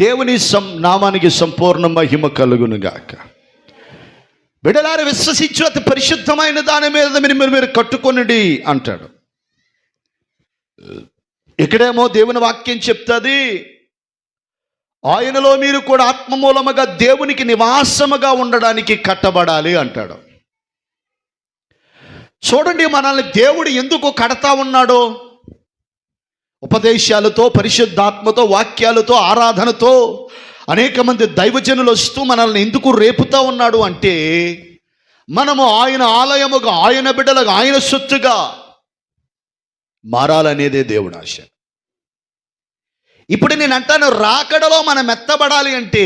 దేవుని సం నామానికి సంపూర్ణ మహిమ కలుగునుగాక. బిడలారి విశ్వసించు అతి పరిశుద్ధమైన దాని మీద మీరు మీరు మీరు కట్టుకొనిడి అంటాడు. ఇక్కడేమో దేవుని వాక్యం చెప్తుంది ఆయనలో మీరు కూడా ఆత్మ మూలముగా దేవునికి నివాసముగా ఉండడానికి కట్టబడాలి అంటాడు. చూడండి మనల్ని దేవుడు ఎందుకు కడతా ఉన్నాడో. ఉపదేశాలతో పరిశుద్ధాత్మతో వాక్యాలతో ఆరాధనతో అనేక మంది దైవజనులు వస్తూ మనల్ని ఎందుకు రేపుతా ఉన్నాడు అంటే మనము ఆయన ఆలయముగా ఆయన బిడ్డలకు ఆయన సొత్తుగా మారాలనేదే దేవుడు ఆశ. ఇప్పుడు నేను అంటాను రాకడలో మనం మెత్తబడాలి అంటే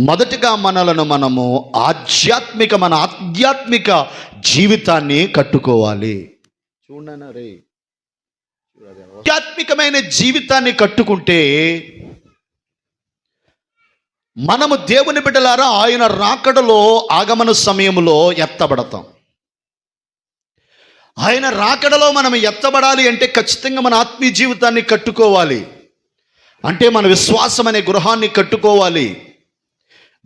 మొదటిగా మనలను మనము ఆధ్యాత్మిక మన ఆధ్యాత్మిక జీవితాన్ని కట్టుకోవాలి. చూడనా రే? ఆధ్యాత్మికమైన జీవితాన్ని కట్టుకుంటే మనము దేవుని బిడ్డలారా ఆయన రాకడలో ఆగమన సమయంలో ఎత్తబడతాం. ఆయన రాకడలో మనం ఎత్తబడాలి అంటే ఖచ్చితంగా మన ఆత్మీయ జీవితాన్ని కట్టుకోవాలి. అంటే మన విశ్వాసం అనే గృహాన్ని కట్టుకోవాలి.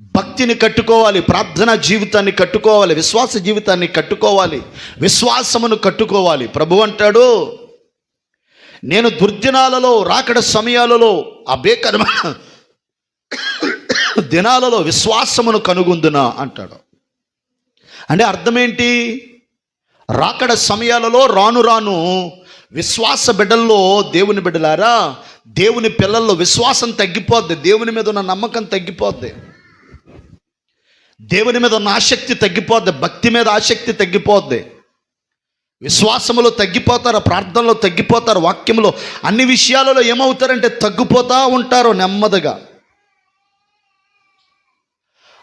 భక్తిని కట్టుకోవాలి ప్రార్థనా జీవితాన్ని కట్టుకోవాలి విశ్వాస జీవితాన్ని కట్టుకోవాలి విశ్వాసమును కట్టుకోవాలి. ప్రభు అంటాడు నేను దుర్దినాలలో రాకడ సమయాలలో అబేకరమైన దినాలలో విశ్వాసమును కనుగొందునా అంటాడు. అంటే అర్థమేంటి? రాకడ సమయాలలో రాను రాను విశ్వాస బిడ్డల్లో దేవుని బిడ్డలారా దేవుని పిల్లల్లో విశ్వాసం తగ్గిపోద్ది దేవుని మీద ఉన్న నమ్మకం తగ్గిపోద్ది. దేవుని మీద ఉన్న ఆసక్తి తగ్గిపోద్ది భక్తి మీద ఆసక్తి తగ్గిపోద్ది. విశ్వాసములో తగ్గిపోతారు ప్రార్థనలో తగ్గిపోతారు వాక్యంలో అన్ని విషయాలలో ఏమవుతారంటే తగ్గిపోతూ ఉంటారు నెమ్మదిగా.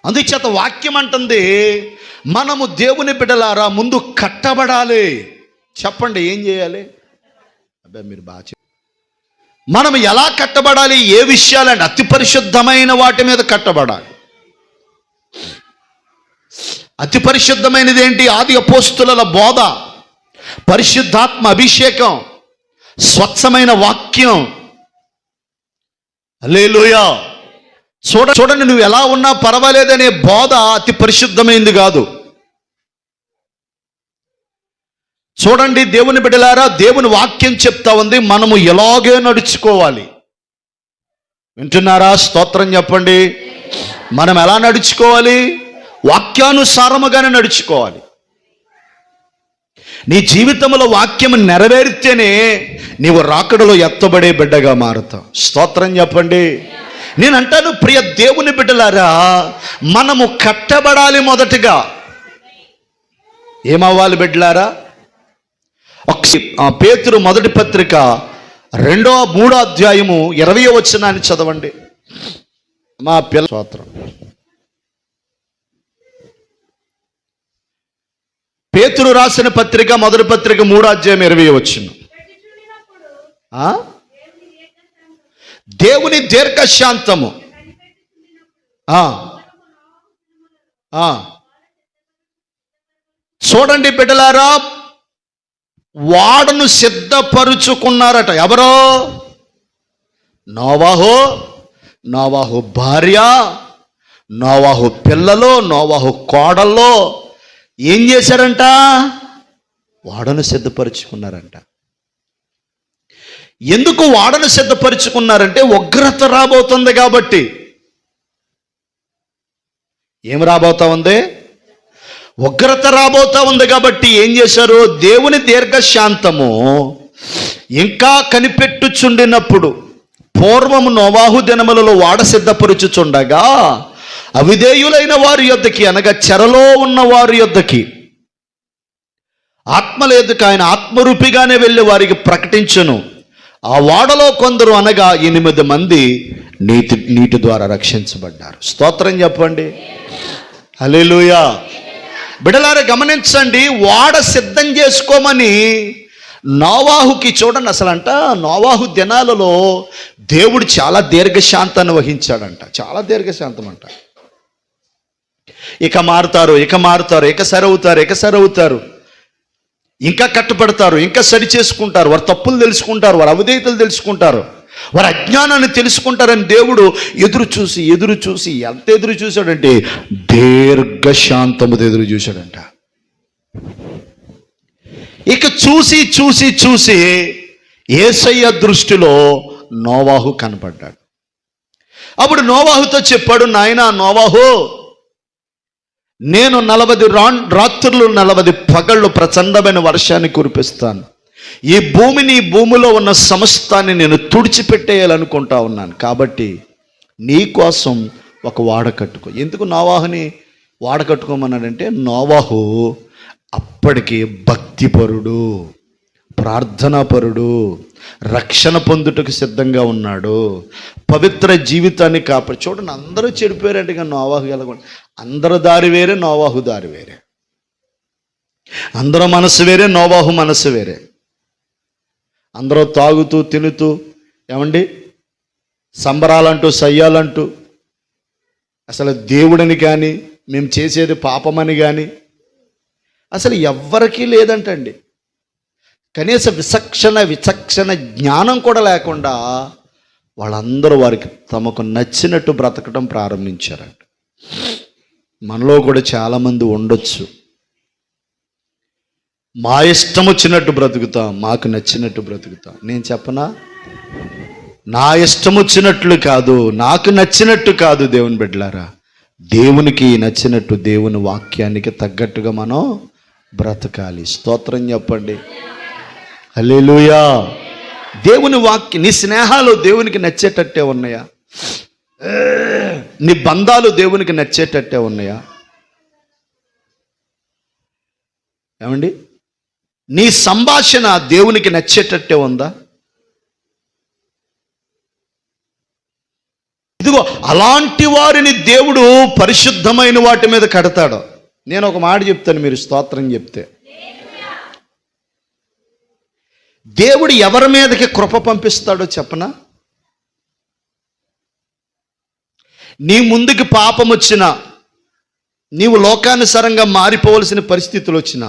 అందుచేత వాక్యం అంటుంది మనము దేవుని బిడ్డలారా ముందు కట్టబడాలి. చెప్పండి ఏం చేయాలి? అబ్బాయి మీరు బాగా చెప్ మనం ఎలా కట్టబడాలి? ఏ విషయాలండి అతి పరిశుద్ధమైన వాటి మీద కట్టబడాలి. అతి పరిశుద్ధమైనది ఏంటి? ఆది అపోస్తుల బోధ. పరిశుద్ధాత్మ అభిషేకం స్వచ్ఛమైన వాక్యం. లేలోయా చూడ చూడండి నువ్వు ఎలా ఉన్నా పర్వాలేదనే బోధ అతి పరిశుద్ధమైంది కాదు. చూడండి దేవుని బిడ్డలారా దేవుని వాక్యం చెప్తా ఉంది మనము ఎలాగే నడుచుకోవాలి. వింటున్నారా? స్తోత్రం చెప్పండి. మనం ఎలా నడుచుకోవాలి? వాక్యానుసారముగానే నడుచుకోవాలి. నీ జీవితంలో వాక్యం నెరవేరితేనే నీవు రాకడలో ఎత్తబడే బిడ్డగా మారుతావు. స్తోత్రం చెప్పండి. నేను అంటాను ప్రియ దేవుని బిడ్డలారా మనము కట్టబడాలి మొదటిగా. ఏమవ్వాలి బిడ్డలారా? ఒక పేతురు మొదటి పత్రిక రెండో మూడో అధ్యాయము ఇరవై వచనాన్ని చదవండి. మా పిల్ల స్తోత్రం. పేతురు రాసిన పత్రిక మొదటి పత్రిక మూడో అధ్యాయం ఇరవై వచ్చిన దేవుని దీర్ఘశాంతము. చూడండి బిడ్డలారా వాడను సిద్ధపరుచుకున్నారట. ఎవరో? నోవాహు నోవాహు భార్య నోవాహు పిల్లలు నోవాహు కోడల్లో ఏం చేశారంట వాడను సిద్ధపరుచుకున్నారంట. ఎందుకు వాడను సిద్ధపరుచుకున్నారంటే ఉగ్రత రాబోతుంది కాబట్టి. ఏం రాబోతా ఉంది? ఉగ్రత రాబోతా ఉంది కాబట్టి ఏం చేశారు? దేవుని దీర్ఘశాంతము ఇంకా కనిపెట్టుచుండినప్పుడు పూర్వము నోవాహు దినములలో వాడ సిద్ధపరుచుచుండగా అవిధేయులైన వారి యొద్దకి అనగా చెరలో ఉన్న వారి యొద్దకి. ఆత్మ యొద్దకు ఆయన ఆత్మరూపిగానే వెళ్ళి వారికి ప్రకటించను. ఆ వాడలో కొందరు అనగా ఎనిమిది మంది నీతి నీటి ద్వారా రక్షించబడ్డారు. స్తోత్రం చెప్పండి. హల్లెలూయా. బిడలారా గమనించండి వాడ సిద్ధం చేసుకోమని నోవాహుకి చూడండి అసలు అంట నోవాహు దినాలలో దేవుడు చాలా దీర్ఘశాంతాన్ని వహించాడంట. చాలా దీర్ఘశాంతం అంట ఇక మారుతారు ఇక మారుతారు ఇక సరవుతారు ఇక సరవుతారు. ఇంకా కట్టుబడతారు ఇంకా సరి చేసుకుంటారు వారు తప్పులు తెలుసుకుంటారు వారు అవిధేయతలు తెలుసుకుంటారు. వారి అజ్ఞానాన్ని తెలుసుకుంటారని దేవుడు ఎదురు చూసి ఎదురు చూసి ఎంత ఎదురు చూశాడంటే దీర్ఘశాంతముతో ఎదురు చూశాడంట. ఇక చూసి చూసి చూసి ఏసయ్య దృష్టిలో నోవాహు కనపడ్డాడు అప్పుడు నోవాహుతో చెప్పాడు నాయన నోవాహు నేను నలభై రా రాత్రులు నలభై పగళ్ళు ప్రచండమైన వర్షాన్ని కురిపిస్తాను. ఈ భూమిని భూమిలో ఉన్న సమస్తాన్ని నేను తుడిచిపెట్టేయాలనుకుంటా ఉన్నాను. కాబట్టి నీ కోసం ఒక వాడ కట్టుకో. ఎందుకు నోవాహుని వాడ కట్టుకోమన్నాడంటే నోవాహు అప్పటికి భక్తిపరుడు ప్రార్థనాపరుడు రక్షణ పొందుటకు సిద్ధంగా ఉన్నాడు. పవిత్ర జీవితాన్ని కాపాడు. చూడండి అందరూ చెడిపోయారంటే నోవాహు కలగండి అందరు దారి వేరే నోవాహు దారి వేరే. అందరూ మనసు వేరే నోవాహు మనసు వేరే. అందరూ తాగుతూ తినుతూ ఏమండి? సంబరాలంటూ సయ్యాలంటూ అసలు దేవుడని కానీ మేము చేసేది పాపమని కానీ అసలు ఎవ్వరికీ లేదంటండి. కనీస విచక్షణ విచక్షణ జ్ఞానం కూడా లేకుండా వాళ్ళందరూ వారికి తమకు నచ్చినట్టు బ్రతకడం ప్రారంభించారంట. మనలో కూడా చాలామంది ఉండొచ్చు. మా ఇష్టం వచ్చినట్టు బ్రతుకుతాం మాకు నచ్చినట్టు బ్రతుకుతాం. నేను చెప్పనా? నా ఇష్టం వచ్చినట్లు కాదు నాకు నచ్చినట్టు కాదు దేవుని బిడ్డలారా. దేవునికి నచ్చినట్టు దేవుని వాక్యానికి తగ్గట్టుగా మనం బ్రతకాలి. స్తోత్రం చెప్పండి. హలేలుయా దేవుని వాక్య నీ స్నేహాలు దేవునికి నచ్చేటట్టే ఉన్నాయా? నీ బంధాలు దేవునికి నచ్చేటట్టే ఉన్నాయా? ఏమండి? నీ సంభాషణ దేవునికి నచ్చేటట్టే ఉందా? ఇదిగో అలాంటి వారిని దేవుడు పరిశుద్ధమైన వాటి మీద కడతాడు. నేను ఒక మాట చెప్తాను మీరు స్తోత్రం చెప్తే. దేవుడు ఎవరి మీదకి కృప పంపిస్తాడో చెప్పనా? నీ ముందుకి పాపం వచ్చినా నీవు లోకానుసారంగా మారిపోవలసిన పరిస్థితులు వచ్చినా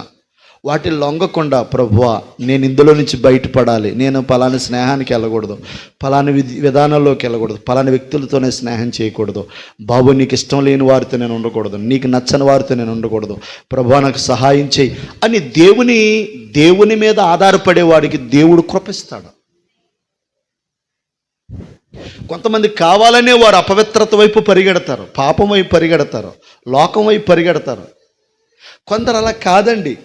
వాటి లొంగకుండా ప్రభువా నేను ఇందులో నుంచి బయటపడాలి. నేను పలాని స్నేహానికి వెళ్ళకూడదు. పలాని విధి విధానంలోకి వెళ్ళకూడదు. పలాని వ్యక్తులతోనే స్నేహం చేయకూడదు. బాబు నీకు ఇష్టం లేని వారితో నేను ఉండకూడదు. నీకు నచ్చని వారితో నేను ఉండకూడదు. ప్రభా నాకు సహాయం చేయి అని దేవుని దేవుని మీద ఆధారపడే వాడికి దేవుడు కృపిస్తాడు. కొంతమంది కావాలనే వారు అపవిత్రత వైపు పరిగెడతారు. పాపం వైపు పరిగెడతారు. లోకం వైపు పరిగెడతారు. కొందరు అలా కాదండి.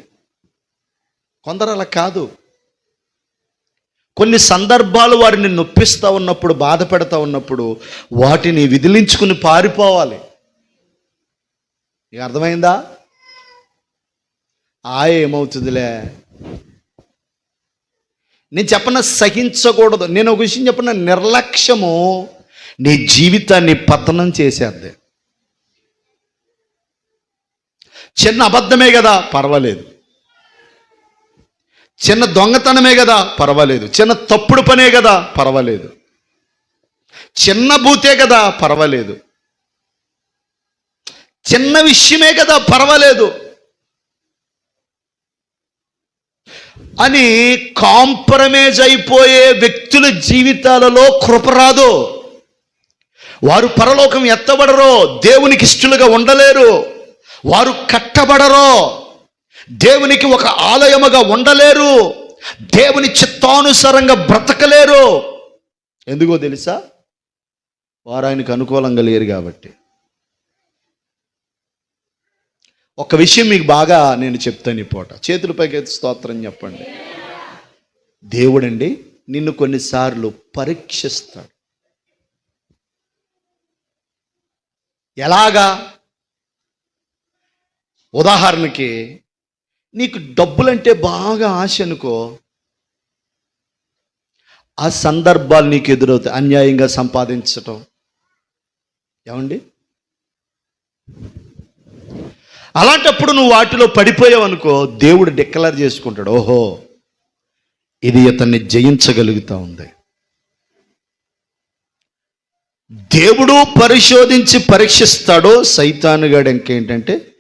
కొందరు అలా కాదు. కొన్ని సందర్భాలు వారిని నొప్పిస్తూ ఉన్నప్పుడు బాధ పెడతా ఉన్నప్పుడు వాటిని విదిలించుకుని పారిపోవాలి. ఇక అర్థమైందా? ఆ ఏమవుతుందిలే? నేను చెప్పన సహించకూడదు. నేను ఒక విషయం చెప్పిన నిర్లక్ష్యము నీ జీవితాన్ని పతనం చేసేద్ది. చిన్న అబద్ధమే కదా? పర్వాలేదు. చిన్న దొంగతనమే కదా పర్వాలేదు. చిన్న తప్పుడు పనే కదా పర్వాలేదు. చిన్న భూతే కదా పర్వాలేదు. చిన్న విషయమే కదా పర్వాలేదు. అని కాంప్రమైజ్ అయిపోయే వ్యక్తుల జీవితాలలో కృప రాదు. వారు పరలోకం ఎత్తబడరో దేవునికి ఇష్టలుగా ఉండలేరు. వారు కట్టబడరో దేవునికి ఒక ఆలయముగా ఉండలేరు. దేవుని చిత్తానుసారంగా బ్రతకలేరు. ఎందుకో తెలుసా? వారు ఆయనకు అనుకూలంగా లేరు కాబట్టి. ఒక విషయం మీకు బాగా నేను చెప్తాను ఈ పూట. చేతులపైకి ఎత్తి స్తోత్రం చెప్పండి. దేవుడండి నిన్ను కొన్నిసార్లు పరీక్షిస్తాడు. ఎలాగా? ఉదాహరణకి నీకు డబ్బులంటే బాగా ఆశ అనుకో. ఆ సందర్భాలు నీకు ఎదురవుతాయి అన్యాయంగా సంపాదించటం. ఏమండి? అలాంటప్పుడు నువ్వు వాటిలో పడిపోయావు అనుకో దేవుడు డిక్లేర్ చేసుకుంటాడు ఓహో ఇది ఇతన్ని జయించగలుగుతా ఉంది. దేవుడు పరిశోధించి పరీక్షిస్తాడో సైతానుగాడు ఇంకేంటంటే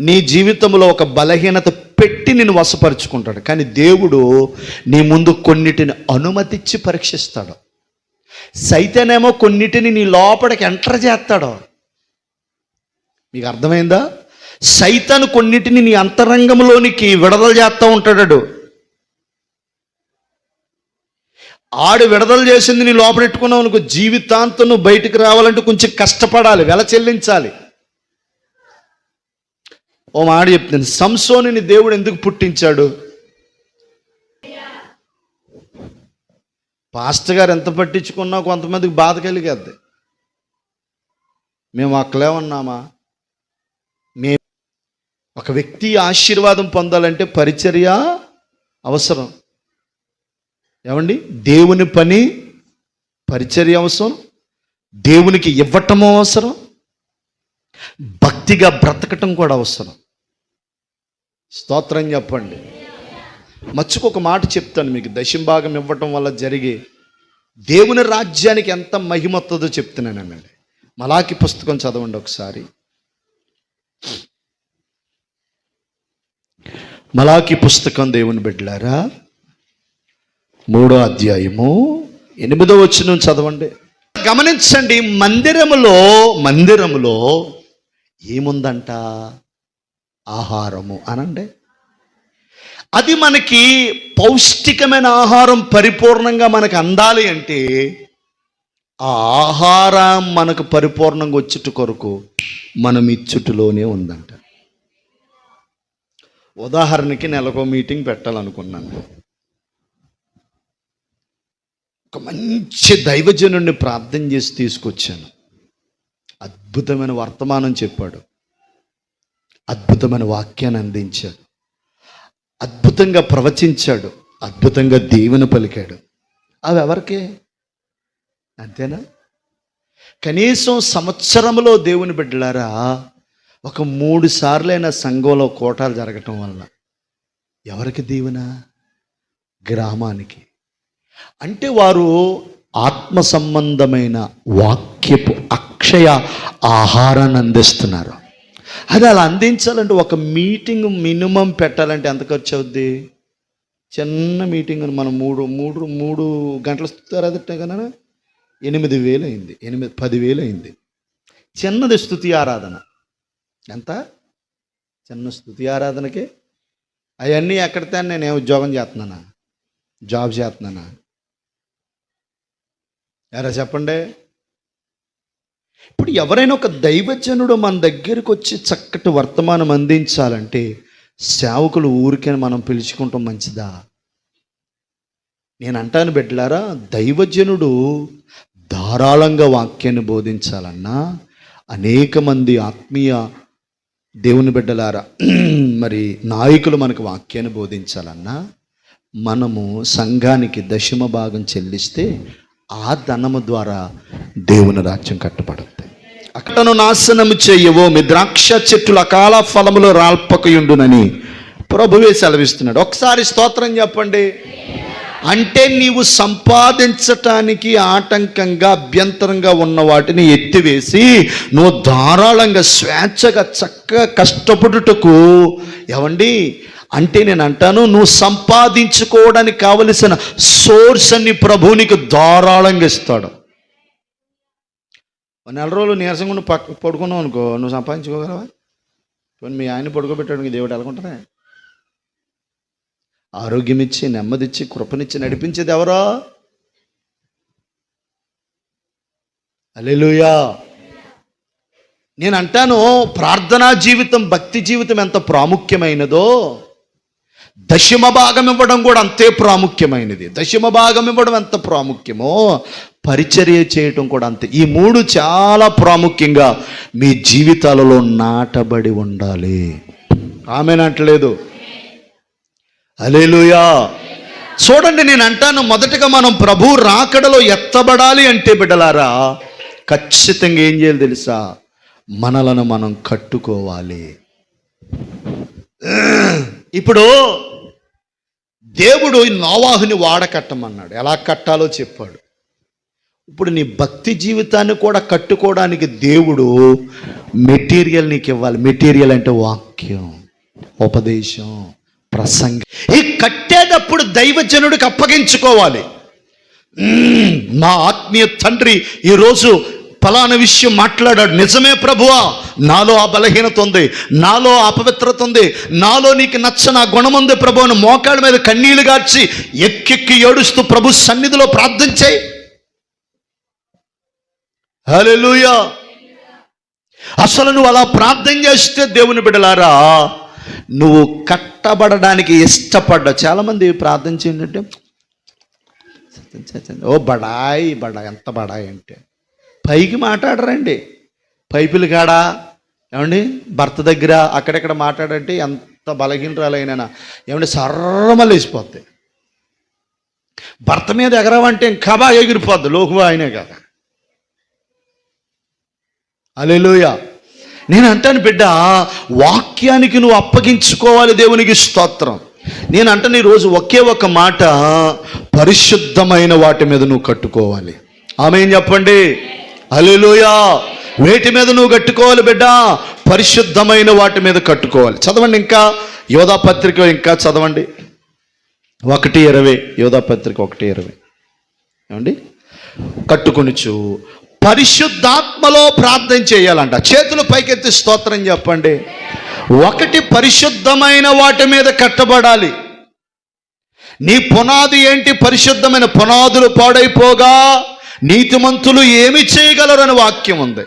నీ జీవితంలో ఒక బలహీనత పెట్టి నేను వశపరుచుకుంటాడు. కానీ దేవుడు నీ ముందు కొన్నిటిని అనుమతిచ్చి పరీక్షిస్తాడు. సైతనేమో కొన్నిటిని నీ లోపలికి ఎంటర్ చేస్తాడు. మీకు అర్థమైందా? సైతాను కొన్నిటిని నీ అంతరంగంలోనికి విడుదల చేస్తూ ఉంటాడు. ఆడు విడుదల చేసింది నీ లోపలెట్టుకున్నావు అనుకో జీవితాంతం నువ్వు బయటికి రావాలంటే కొంచెం కష్టపడాలి వెల చెల్లించాలి. ఓ మాట చెప్తాను సంసోనిని దేవుడు ఎందుకు పుట్టించాడు? పాస్టర్ గారు ఎంత పట్టించుకున్నా కొంతమందికి బాధ కలిగేద్ది మేము అక్కలే ఉన్నామా? మే ఒక వ్యక్తి ఆశీర్వాదం పొందాలంటే పరిచర్య అవసరం. ఏమండి? దేవుని పని పరిచర్య అవసరం. దేవునికి ఇవ్వటము అవసరం. భక్తిగా బ్రతకటం కూడా అవసరం. స్తోత్రం చెప్పండి. మచ్చుకు ఒక మాట చెప్తాను మీకు. దశంభాగం ఇవ్వటం వల్ల జరిగే దేవుని రాజ్యానికి ఎంత మహిమొస్తుందో చెప్తున్నానండి మలాకి పుస్తకం చదవండి ఒకసారి. మలాకి పుస్తకం దేవుని బిడ్డలారా మూడో అధ్యాయము ఎనిమిదో వచ్చిన చదవండి. గమనించండి మందిరములో మందిరములో ఏముందంట? ఆహారము అనండి. అది మనకి పౌష్టికమైన ఆహారం పరిపూర్ణంగా మనకు అందాలి అంటే ఆ ఆహారం మనకు పరిపూర్ణంగా వచ్చుట కొరకు మనం ఇచ్చుటిలోనే ఉందంట. ఉదాహరణకి నెలకో మీటింగ్ పెట్టాలనుకున్నాను. ఒక మంచి దైవజనుడిని ప్రార్థన చేసి తీసుకొచ్చాను. అద్భుతమైన వర్తమానం చెప్పాడు. అద్భుతమైన వాక్యాన్ని అందించాడు. అద్భుతంగా ప్రవచించాడు. అద్భుతంగా దీవెన పలికాడు. అవి ఎవరికే? అంతేనా? కనీసం సంవత్సరంలో దేవుని బిడ్డలారా ఒక మూడు సార్లైన సంఘంలో కోటాలు జరగటం వలన ఎవరికి దీవెన? గ్రామానికి. అంటే వారు ఆత్మ సంబంధమైన వాక్యపు అక్షయ ఆహారాన్ని అందిస్తున్నారు. అది అలా అందించాలంటే ఒక మీటింగ్ మినిమం పెట్టాలంటే ఎంత ఖర్చు అవుద్ది? చిన్న మీటింగ్ మనం మూడు మూడు మూడు గంటల తర్వాత కదా ఎనిమిది వేలు అయింది ఎనిమిది పదివేలు అయింది. చిన్నది స్థుతి ఆరాధన. ఎంత? చిన్న స్థుతి ఆరాధనకి. అవన్నీ ఎక్కడితే నేను ఏ ఉద్యోగం చేస్తున్నానా? జాబ్ చేస్తున్నానా? ఎరా చెప్పండి. ఇప్పుడు ఎవరైనా ఒక దైవజనుడు మన దగ్గరకు వచ్చి చక్కటి వర్తమానం అందించాలంటే సేవకులు ఊరికే మనం పిలుచుకుంటాం మంచిదా? నేను అంటాను బిడ్డలారా దైవజనుడు ధారాళంగా వాక్యాన్ని బోధించాలన్నా అనేక మంది ఆత్మీయ దేవుని బిడ్డలారా మరి నాయకులు మనకు వాక్యాన్ని బోధించాలన్నా మనము సంఘానికి దశమ భాగం చెల్లిస్తే ఆ ధనము ద్వారా దేవుని రాజ్యం కట్టబడుతుంది. అక్కడను నాశనము చేయవో మీ ద్రాక్ష చెట్టుల అకాల ఫలములు రాల్పకయుండునని ప్రభువే సెలవిస్తున్నాడు. ఒకసారి స్తోత్రం చెప్పండి. అంటే నీవు సంపాదించటానికి ఆటంకంగా అభ్యంతరంగా ఉన్న వాటిని ఎత్తివేసి నువ్వు ధారాళంగా స్వేచ్ఛగా చక్కగా కష్టపడుటకు ఏమండి అంటే నేను అంటాను నువ్వు సంపాదించుకోవడానికి కావలసిన సోర్స్ అన్ని ప్రభువు నీకు ధారాళంగా ఇస్తాడు. నెల రోజులు నీరసంగా నువ్వు పక్క పడుకున్నావు అనుకో నువ్వు సంపాదించుకోగలవా? మీ ఆయన పడుకోబెట్టడానికి దేవుడు ఎలాగుంటారా ఆరోగ్యం ఇచ్చి నెమ్మదిచ్చి కృపనిచ్చి నడిపించేది ఎవరో? అలెలుయా నేను అంటాను ప్రార్థనా జీవితం భక్తి జీవితం ఎంత ప్రాముఖ్యమైనదో దశమ భాగం ఇవ్వడం కూడా అంతే ప్రాముఖ్యమైనది. దశమ భాగం ఇవ్వడం ఎంత ప్రాముఖ్యమో పరిచర్య చేయటం కూడా అంతే. ఈ మూడు చాలా ప్రాముఖ్యంగా మీ జీవితాలలో నాటబడి ఉండాలి. ఆమెనట్లేదు అలేలుయా చూడండి నేను అంటాను మొదటగా మనం ప్రభు రాకడలో ఎత్తబడాలి అంటే బిడ్డలారా ఖచ్చితంగా ఏం చేయాలి తెలుసా? మనలను మనం కట్టుకోవాలి. ఇప్పుడు దేవుడు ఈ నోవాహుని వాడ కట్టమన్నాడు ఎలా కట్టాలో చెప్పాడు. ఇప్పుడు నీ భక్తి జీవితాన్ని కూడా కట్టుకోవడానికి దేవుడు మెటీరియల్ నీకు ఇవ్వాలి మెటీరియల్ అంటే వాక్యం ఉపదేశం ప్రసంగం. ఈ కట్టేటప్పుడు దైవజనుడికి అప్పగించుకోవాలి. మా ఆత్మీయ తండ్రి ఈరోజు ఫలానా విషయం మాట్లాడాడు. నిజమే ప్రభువా నాలో ఆ బలహీనత ఉంది నాలో అపవిత్రత ఉంది నాలో నీకు నచ్చ నా గుణం ఉంది ప్రభు అని మోకాళ్ళ మీద కన్నీళ్ళు గార్చి ఎక్కెక్కి ఏడుస్తూ ప్రభు సన్నిధిలో ప్రార్థించాయి హలెలుయా అసలు నువ్వు అలా ప్రార్థన చేస్తే దేవుని బిడలారా నువ్వు కట్టబడడానికి ఇష్టపడ్డా చాలామంది ప్రార్థన చేయండి ఓ బడాయి బడాయి ఎంత బడాయి అంటే. పైకి మాట్లాడరండి. పైపులు కాడా? ఏమండి? భర్త దగ్గర అక్కడెక్కడ మాట్లాడంటే ఎంత బలహీనరాలైనా ఏమండి? సర్రమ వేసిపోద్ది భర్త మీద ఎగరవంటే ఇంకా ఎగిరిపోద్ది. లోకువా ఆయనే కదా అలెలుయ నేను అంటాను బిడ్డ వాక్యానికి నువ్వు అప్పగించుకోవాలి దేవునికి స్తోత్రం. నేను అంటాను ఈరోజు ఒకే ఒక మాట పరిశుద్ధమైన వాటి మీద నువ్వు కట్టుకోవాలి. ఆమె ఏం చెప్పండి? అలెలుయా వేటి మీద నువ్వు కట్టుకోవాలి బిడ్డ? పరిశుద్ధమైన వాటి మీద కట్టుకోవాలి. చదవండి ఇంకా. యోధా పత్రిక ఇంకా చదవండి. ఒకటి ఇరవై. యోధా పత్రిక ఒకటి ఇరవై. ఏమండి? కట్టుకొనిచు. పరిశుద్ధాత్మలో ప్రార్థన చేయాలంట. చేతులు పైకెత్తి స్తోత్రం చెప్పండి. ఒకటి పరిశుద్ధమైన వాటి మీద కట్టబడాలి. నీ పునాది ఏంటి? పరిశుద్ధమైన పునాదులు పాడైపోగా నీతిమంతులు ఏమి చేయగలరని వాక్యం ఉంది.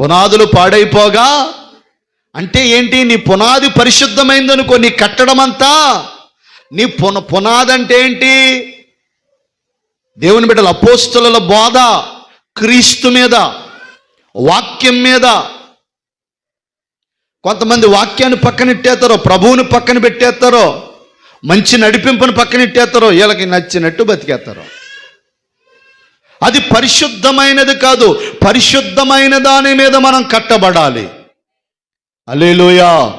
పునాదులు పాడైపోగా అంటే ఏంటి? నీ పునాది పరిశుద్ధమైందనుకో నీ కట్టడం అంతా నీ పున పునాది అంటే ఏంటి? దేవుని బిడ్డల అపోస్తుల బోధ క్రీస్తు మీద వాక్యం మీద. కొంతమంది వాక్యాన్ని పక్కనెట్టేస్తారో ప్రభువుని పక్కన పెట్టేస్తారో మంచి నడిపింపును పక్కనెట్టేస్తారో వీళ్ళకి నచ్చినట్టు బతికేస్తారో అది పరిశుద్ధమైనది కాదు. పరిశుద్ధమైన దాని మీద మనం కట్టబడాలి. అలేలోయా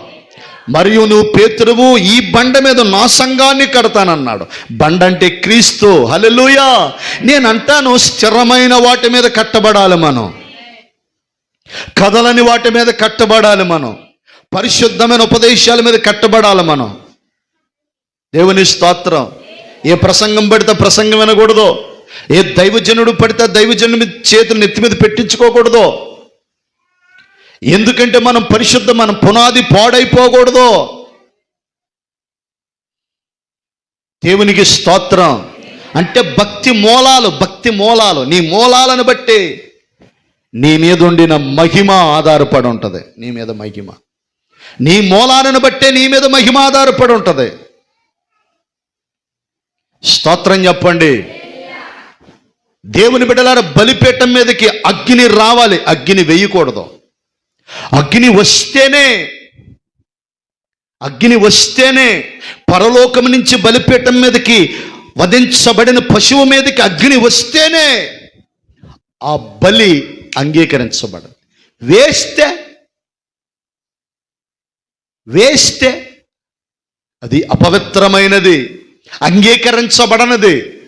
మరియు నువ్వు పేతురువు ఈ బండ మీద నా సంఘాన్ని కడతానన్నాడు. బండ అంటే క్రీస్తు. హలెలుయా నేను అంటాను స్థిరమైన వాటి మీద కట్టబడాలి మనం. కథలని వాటి మీద కట్టబడాలి మనం. పరిశుద్ధమైన ఉపదేశాల మీద కట్టబడాలి మనం. దేవుని స్తోత్రం. ఏ ప్రసంగం పడితే ప్రసంగం వినకూడదు. ఏ దైవజనుడు పడితే దైవజనుడి మీద చేతులు నెత్తి మీద పెట్టించుకోకూడదు. ఎందుకంటే మనం పరిశుద్ధ మనం పునాది పాడైపోకూడదు. దేవునికి స్తోత్రం. అంటే భక్తి మూలాలు భక్తి మూలాలు. నీ మూలాలను బట్టి నీ మీద ఉండిన మహిమ ఆధారపడి ఉంటుంది. నీ మీద మహిమ. నీ మూలాలను బట్టే నీ మీద మహిమ ఆధారపడి ఉంటుంది. స్తోత్రం చెప్పండి. దేవుని బిడ్డలారా బలిపీఠం మీదకి అగ్ని రావాలి. అగ్ని వేయకూడదు. అగ్ని వస్తేనే అగ్ని వస్తేనే పరలోకం నుంచి బలిపీఠం మీదకి వధించబడిన పశువు మీదకి అగ్ని వస్తేనే ఆ బలి అంగీకరించబడదు. వేస్తే వేస్తే అది అపవిత్రమైనది అంగీకరించబడనది.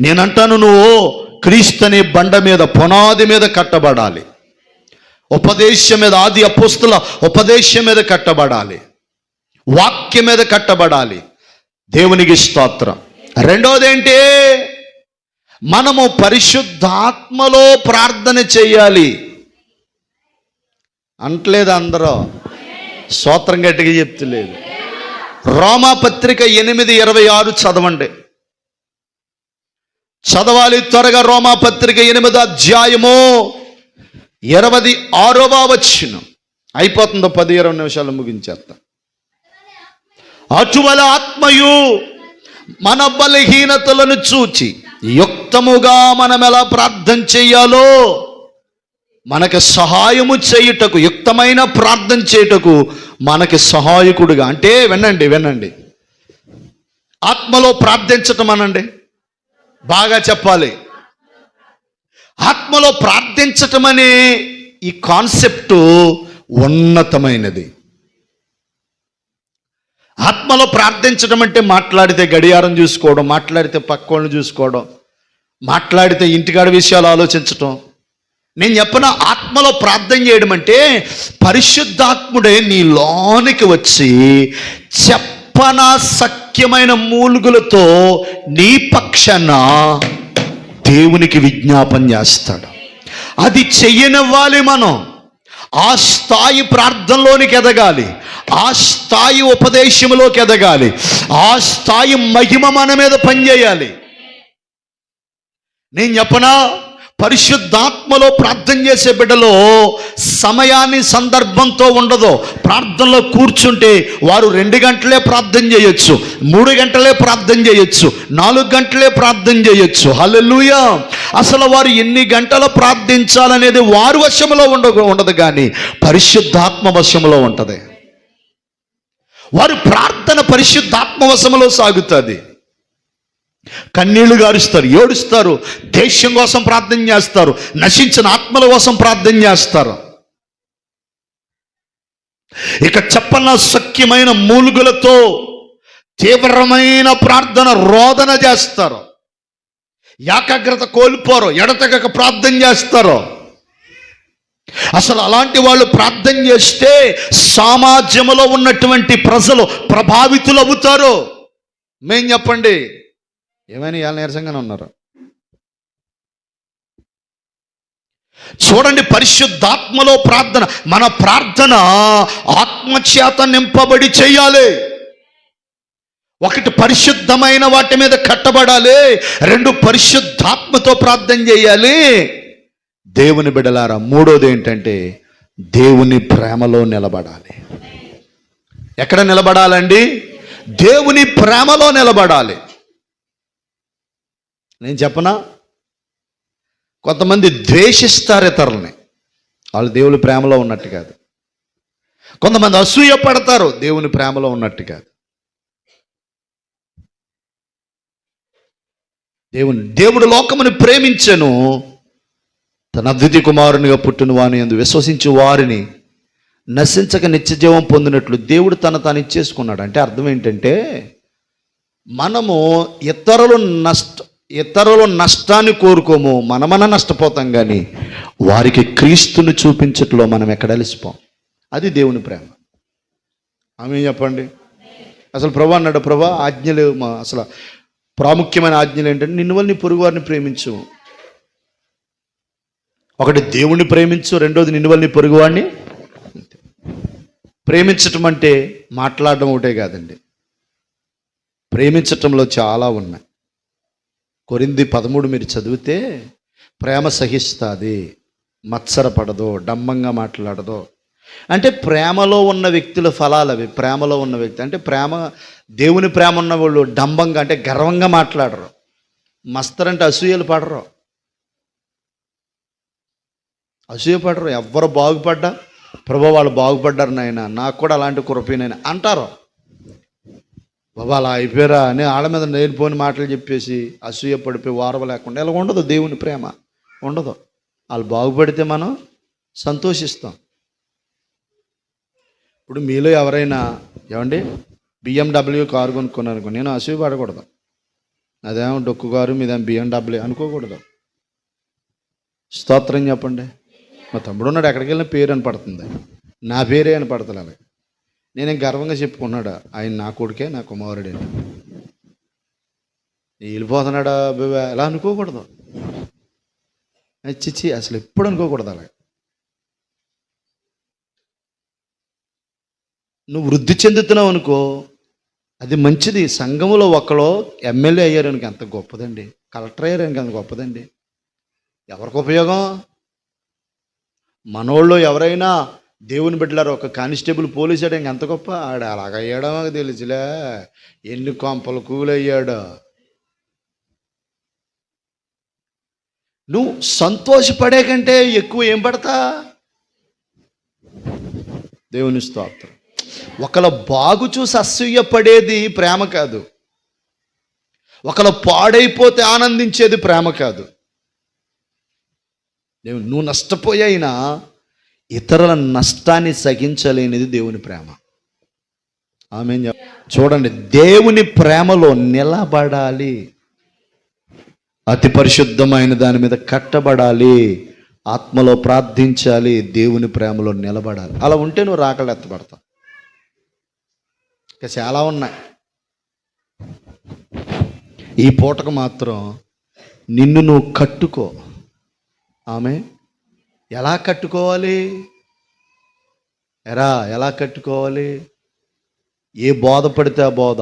నేనంటాను నువ్వు క్రీస్తుని బండ మీద పునాది మీద కట్టబడాలి. ఉపదేశం మీద ఆది అపుస్తుల ఉపదేశం మీద కట్టబడాలి. వాక్యం మీద కట్టబడాలి. దేవునికి స్తోత్రం. రెండోదేంటి? మనము పరిశుద్ధాత్మలో ప్రార్థన చేయాలి. అంటలేదు అందరూ? స్తోత్రం గట్టిగా చెప్తలేదు. రోమా పత్రిక ఎనిమిది ఇరవై ఆరు చదవండి. చదవాలి త్వరగా రోమా పత్రిక ఎనిమిది అధ్యాయము ఇరవై ఆరవ వచ్చిన అయిపోతుందో పది ఇరవై నిమిషాలు ముగించేస్తా. అటువల ఆత్మయు మన బలహీనతలను చూచి యుక్తముగా మనం ఎలా ప్రార్థన చేయాలో? మనకు సహాయము చేయుటకు యుక్తమైన ప్రార్థన చేయుటకు మనకి సహాయకుడుగా. అంటే వినండి వినండి. ఆత్మలో ప్రార్థించటం అనండి. బాగా చెప్పాలి. ఆత్మలో ప్రార్థించటం అనే ఈ కాన్సెప్ట్ ఉన్నతమైనది. ఆత్మలో ప్రార్థించడం అంటే మాట్లాడితే గడియారం చూసుకోవడం మాట్లాడితే పక్క చూసుకోవడం మాట్లాడితే ఇంటికాడ విషయాలు ఆలోచించటం. నేను చెప్పిన ఆత్మలో ప్రార్థన చేయడం అంటే పరిశుద్ధాత్ముడే నీ లోనికి వచ్చి చెప్ప చెప్పన సఖ్యమైన మూలుగులతో నీ పక్షాన దేవునికి విజ్ఞాపన చేస్తాడు. అది చెయ్యనివ్వాలి మనం. ఆ స్థాయి ప్రార్థనలోనికి ఎదగాలి. ఆ స్థాయి ఉపదేశంలోకి ఎదగాలి. ఆ స్థాయి మహిమ మన మీద పనిచేయాలి. నేను చెప్పనా? పరిశుద్ధాత్మలో ప్రార్థన చేసే బిడ్డలో సమయాన్ని సందర్భంతో ఉండదు. ప్రార్థనలో కూర్చుంటే వారు రెండు గంటలే ప్రార్థన చేయొచ్చు మూడు గంటలే ప్రార్థన చేయొచ్చు నాలుగు గంటలే ప్రార్థన చేయొచ్చు. హల్లెలూయా! అసలు వారు ఎన్ని గంటలు ప్రార్థించాలనేది వారు వశంలో ఉండ ఉండదు కానీ పరిశుద్ధాత్మ వశంలో ఉంటుంది. వారు ప్రార్థన పరిశుద్ధాత్మ వశంలో సాగుతుంది. కన్నీళ్ళు గారుస్తారు ఏడుస్తారు దేశం కోసం ప్రార్థన చేస్తారు నశించిన ఆత్మల కోసం ప్రార్థన చేస్తారు. ఇక చెప్పన సఖ్యమైన మూలుగులతో తీవ్రమైన ప్రార్థన రోదన చేస్తారు. ఏకాగ్రత కోల్పోరు ఎడతెగక ప్రార్థన చేస్తారు. అసలు అలాంటి వాళ్ళు ప్రార్థన చేస్తే సమాజంలో ఉన్నటువంటి ప్రజలు ప్రభావితులు అవుతారు మేం చెప్పండి? ఏమైనా ఇవాళ నీరసంగానే ఉన్నారు? చూడండి పరిశుద్ధాత్మలో ప్రార్థన మన ప్రార్థన ఆత్మచేత నింపబడి చేయాలి. ఒకటి పరిశుద్ధమైన వాటి మీద కట్టబడాలి రెండు పరిశుద్ధాత్మతో ప్రార్థన చేయాలి. దేవుని బిడలారా మూడోది ఏంటంటే దేవుని ప్రేమలో నిలబడాలి. ఎక్కడ నిలబడాలండి? దేవుని ప్రేమలో నిలబడాలి. నేను చెప్పనా? కొంతమంది ద్వేషిస్తారు ఇతరులని. వాళ్ళు దేవుని ప్రేమలో ఉన్నట్టు కాదు. కొంతమంది అసూయ పడతారు దేవుని ప్రేమలో ఉన్నట్టు కాదు. దేవుని దేవుడు లోకముని ప్రేమించను. తన అద్వితీయ కుమారునిగా పుట్టిన వాని ఎందు విశ్వసించే వారిని నశించక నిత్యజీవం పొందినట్లు దేవుడు తన తాను ఇచ్చేసుకున్నాడు. అంటే అర్థం ఏంటంటే మనము ఇతరులు నష్ట ఇతరుల నష్టాన్ని కోరుకోము మనమన నష్టపోతాం కానీ వారికి క్రీస్తుని చూపించట్లో మనం ఎక్కడ అలసిపోం? అది దేవుని ప్రేమ. ఆమె చెప్పండి? అసలు ప్రభా అన్నాడు ప్రభా ఆజ్ఞలు మా అసలు ప్రాముఖ్యమైన ఆజ్ఞలు ఏంటంటే నిన్ను వల్ల నీ పొరుగు వారిని ప్రేమించు. ఒకటి దేవుణ్ణి ప్రేమించు రెండోది నిన్ను వల్ల నీ పొరుగువాడిని ప్రేమించటం అంటే మాట్లాడడం ఒకటే కాదండి. ప్రేమించటంలో చాలా ఉన్నాయి. కొరింది పదమూడు మీరు చదివితే ప్రేమ సహిస్తుంది మత్సరపడదు డంబంగా మాట్లాడదు. అంటే ప్రేమలో ఉన్న వ్యక్తుల ఫలాలు అవి ప్రేమలో ఉన్న వ్యక్తి. అంటే ప్రేమ దేవుని ప్రేమ ఉన్న వాళ్ళు డంబంగా అంటే గర్వంగా మాట్లాడరు. మస్తరంటే అసూయలు పడరు. అసూయ పడరు. ఎవ్వరు బాగుపడ్డా? ప్రభు వాళ్ళు బాగుపడ్డారు నాయన. నాకు కూడా అలాంటి కురపీనైనా అంటారు. బాబా అలా అయిపోయారా అని ఆళ్ళ మీద నేర్పోని మాటలు చెప్పేసి అసూయ పడిపోయి వారవ లేకుండా. ఇలా ఉండదు దేవుని ప్రేమ. ఉండదు. వాళ్ళు బాగుపడితే మనం సంతోషిస్తాం. ఇప్పుడు మీలో ఎవరైనా ఏమండి? బిఎండబ్ల్యూ కారు కొనుక్కున్నాను అనుకో నేను అసూయ పడకూడదు. అదేమో డొక్కు కారు మీదేమో బిఎండబ్ల్యూ అనుకోకూడదు. స్తోత్రం చెప్పండి. మా తమ్ముడు ఉన్నాడు ఎక్కడికి వెళ్ళిన పేరు అని పడుతుంది నా పేరే అని పడుతుంది అలాగే నేనేం గర్వంగా చెప్పుకున్నాడు? ఆయన నా కొడుకే నా కుమారుడే. వెళ్ళిపోతున్నాడా బాబా? ఎలా అనుకోకూడదు. చిచ్చి అసలు ఎప్పుడు అనుకోకూడదు అలా నువ్వు వృద్ధి చెందుతున్నావు అనుకో అది మంచిది. సంఘములో ఒకళ్ళు ఎమ్మెల్యే అయ్యారనికి ఎంత గొప్పదండి. కలెక్టర్ అయ్యారనికి ఎంత గొప్పదండి. ఎవరికి ఉపయోగం? మనోళ్ళు ఎవరైనా దేవుని బిడ్డలారు ఒక కానిస్టేబుల్ పోలీస్ అయ్యాడు ఎంత గొప్ప? ఆడ అలాగయ్యాడో మాకు తెలుసులే. ఎన్ని కొంపలు కూలయ్యాడో. నువ్వు సంతోషపడే కంటే ఎక్కువ ఏం పడతా? దేవుని స్తోత్రం. ఒకళ్ళ బాగు చూసి అసూయపడేది ప్రేమ కాదు. ఒకళ్ళ పాడైపోతే ఆనందించేది ప్రేమ కాదు. నువ్వు నష్టపోయినా ఇతరుల నష్టాన్ని సహించలేనిది దేవుని ప్రేమ. ఆమె చూడండి దేవుని ప్రేమలో నిలబడాలి. అతి పరిశుద్ధమైన దాని మీద కట్టబడాలి. ఆత్మలో ప్రార్థించాలి. దేవుని ప్రేమలో నిలబడాలి. అలా ఉంటే నువ్వు రాకలు ఎత్తబడతావు. ఇంకా చాలా ఉన్నాయి. ఈ పూటకు మాత్రం నిన్ను నువ్వు కట్టుకో. ఆమె ఎలా కట్టుకోవాలి? ఎరా ఎలా కట్టుకోవాలి? ఏ బోధ పడితే ఆ బోధ?